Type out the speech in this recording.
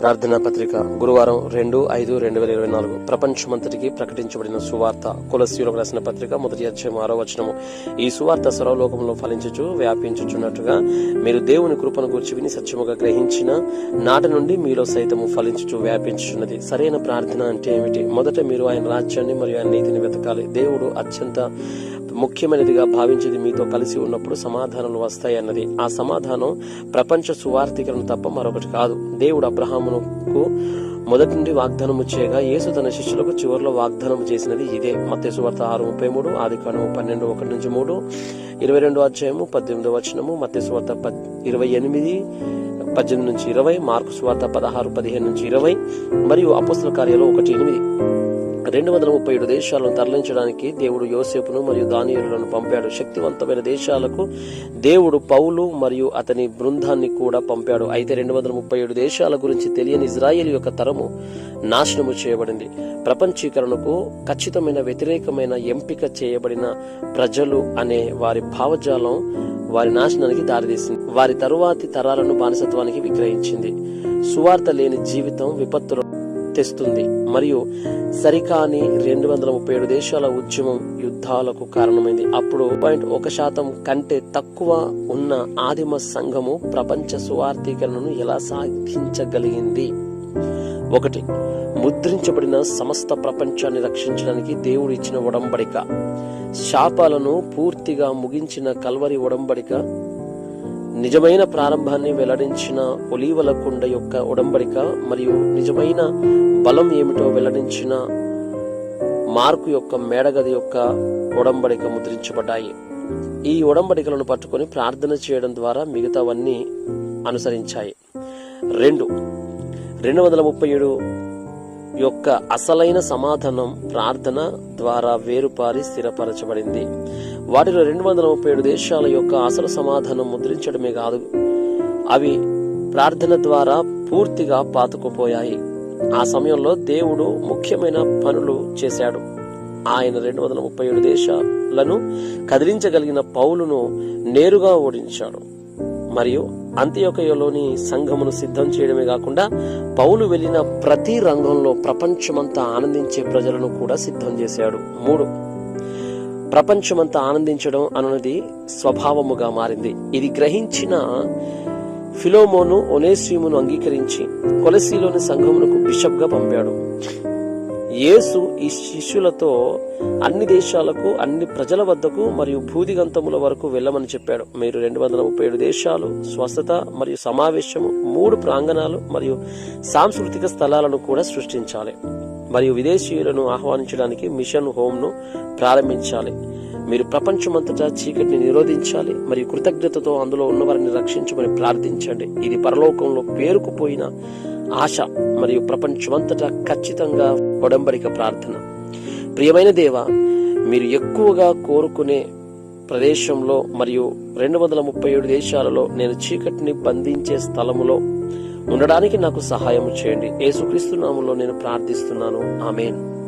ప్రార్థనా పత్రిక గురువారం రెండు ఐదు రెండు వేల ఇరవై నాలుగు. ప్రపంచమంతటికి ప్రకటించబడిన సువార్త కులశీలకు రాసిన పత్రిక మొదటి అధ్యాయం ఆరో వచనము. ఈ సువార్త సర్వలోకంలో ఫలించుచు వ్యాపించుచున్నట్టుగా మీరు దేవుని కృపను గురించి విని సత్యముగా గ్రహించిన నాట నుండి మీలో సైతము ఫలించుచు వ్యాపించుచున్నది. సరైన ప్రార్థన అంటే ఏమిటి? మొదట మీరు ఆయన రాజ్యాన్ని మరియు ఆయన నీతిని వెతకాలి. దేవుడు అత్యంత ముఖ్యమైనదిగా భావించేది మీతో కలిసి ఉన్నప్పుడు సమాధానాలు వస్తాయన్నది ఆ సమాధానం ప్రపంచ సువార్థికరణ తప్ప మరొకటి కాదు. దేవుడు అబ్రహామునకు మొదటి నుండి వాగ్దానము చేయగా యేసు తన శిష్యులకు చివరిలో వాగ్దానం చేసినది ఇదే. మత్య సువార్త ఆరు ముప్పై మూడు ఆది కాండము పన్నెండు ఒకటి నుంచి మూడు ఇరవై రెండు అధ్యాయము పద్దెనిమిదో వచనము మత్య సువార్త ఇరవై ఎనిమిది పద్దెనిమిది నుంచి ఇరవై మార్కు సువార్త పదహారు పదిహేను నుంచి ఇరవై మరియు అపస్తుల కార్యాలు ఒకటి ఎనిమిది. రెండు వందల ముప్పై ఏడు దేశాలను తరలించడానికి దేవుడు యోసేపును మరియు దానియులను పంపాడు. శక్తివంతమైన దేశాలకు దేవుడు పౌలు మరియు అతని బృందాన్ని కూడా పంపాడు. అయితే రెండు వందల ముప్పై ఏడు దేశాల గురించి తెలియని ఇజ్రాయెల్ యొక్క తరము నాశనము చేయబడింది. ప్రపంచీకరణకు ఖచ్చితమైన వ్యతిరేకమైన ఎంపిక చేయబడిన ప్రజలు అనే వారి భావజాలం వారి నాశనానికి దారితీసింది. వారి తరువాతి తరాలను బానిసత్వానికి విక్రయించింది. సువార్త లేని జీవితం విపత్తులు తెస్తుంది మరియు సరికాని రెండు వందల ముప్పై ఏడు దేశాల ఉద్యమం యుద్ధాలకు కారణమైంది. అప్పుడు పాయింట్ ఒక శాతం కంటే తక్కువ ఉన్న ఆదిమ సంఘము ప్రపంచ సువార్థీకరణను ఎలా సాధించగలిగింది? ఒకటి ముద్రించబడిన సమస్త ప్రపంచాన్ని రక్షించడానికి దేవుడు ఇచ్చిన ఒడంబడిక. శాపాలను పూర్తిగా ముగించిన కల్వరి ఒడంబడిక నిజమైన ప్రారంభాన్ని వెల్లడించిన ఒలీవల కుండ యొక్క ఉడంబడిక మరియు నిజమైన బలం ఏమిటో వెల్లడించిన మార్కు యొక్క మేడగది యొక్క ఉడంబడిక ముద్రించబడ్డాయి. ఈ ఉడంబడికలను పట్టుకొని ప్రార్థన చేయడం ద్వారా మిగతావన్నీ అనుసరించాయి. రెండు రెండు వందల ముప్పై ఏడు యొక్క అసలైన సమాధానం ప్రార్థన ద్వారా వేరుపారి స్థిరపరచబడింది. వాటిలో రెండు వందల ముప్పై ఏడు దేశాల యొక్క అసలు సమాధానం ముద్రించడమే కాదు అవి ప్రార్థన ద్వారా పూర్తిగా పాతుకుపోయాయి. ఆ సమయంలో దేవుడు ముఖ్యమైన పనులు చేశాడు. ఆయన రెండు వందల ముప్పై ఏడు దేశాలను కదిలించగలిగిన పౌలును నేరుగా ఓడించాడు. మరియు అంత్యోకయలోని సంఘమును సిద్ధం చేయడమే కాకుండా పౌలు వెళ్ళిన ప్రతి రంగంలో ప్రపంచమంతా ఆనందించే ప్రజలను కూడా సిద్ధం చేశాడు. మూడు. ప్రపంచమంతా ఆనందించడం అన్నది స్వభావముగా మారింది. ఇది గ్రహించిన ఫిలోమోను ఒనేసిమును అంగీకరించి కొలసీలోని సంఘమునకు బిషప్గా పంపాడు. యేసు ఈ శిష్యులతో అన్ని దేశాలకు అన్ని ప్రజల వద్దకు మరియు భూదిగంతముల వరకు వెళ్ళమని చెప్పాడు. మీరు రెండు వందల ముప్పై ఏడు దేశాలు స్వస్థత మరియు సమావేశము మూడు ప్రాంగణాలు మరియు సాంస్కృతిక స్థలాలను కూడా సృష్టించాలి. మరియు విదేశీయులను ఆహ్వానించడానికి మిషన్ హోమ్ను ప్రారంభించాలి. మీరు ప్రపంచమంతటా చీకటిని నిరోధించాలి మరియు కృతజ్ఞతతో అందులో ఉన్నవారిని రక్షించమని ప్రార్థించండి. ఇది పరలోకంలో పేరుకుపోయిన ఆశ మరియు ప్రపంచమంతటా ఖచ్చితంగా ఒడంబడిక ప్రార్థన. ప్రియమైన దేవ మీరు ఎక్కువగా కోరుకునే ప్రదేశంలో మరియు రెండు వందల ముప్పై ఏడు దేశాలలో నేను చీకటిని బంధించే స్థలములో ఉండడానికి నాకు సహాయం చేయండి. యేసుక్రీస్తు నామంలో నేను ప్రార్థిస్తున్నాను. ఆమెన్.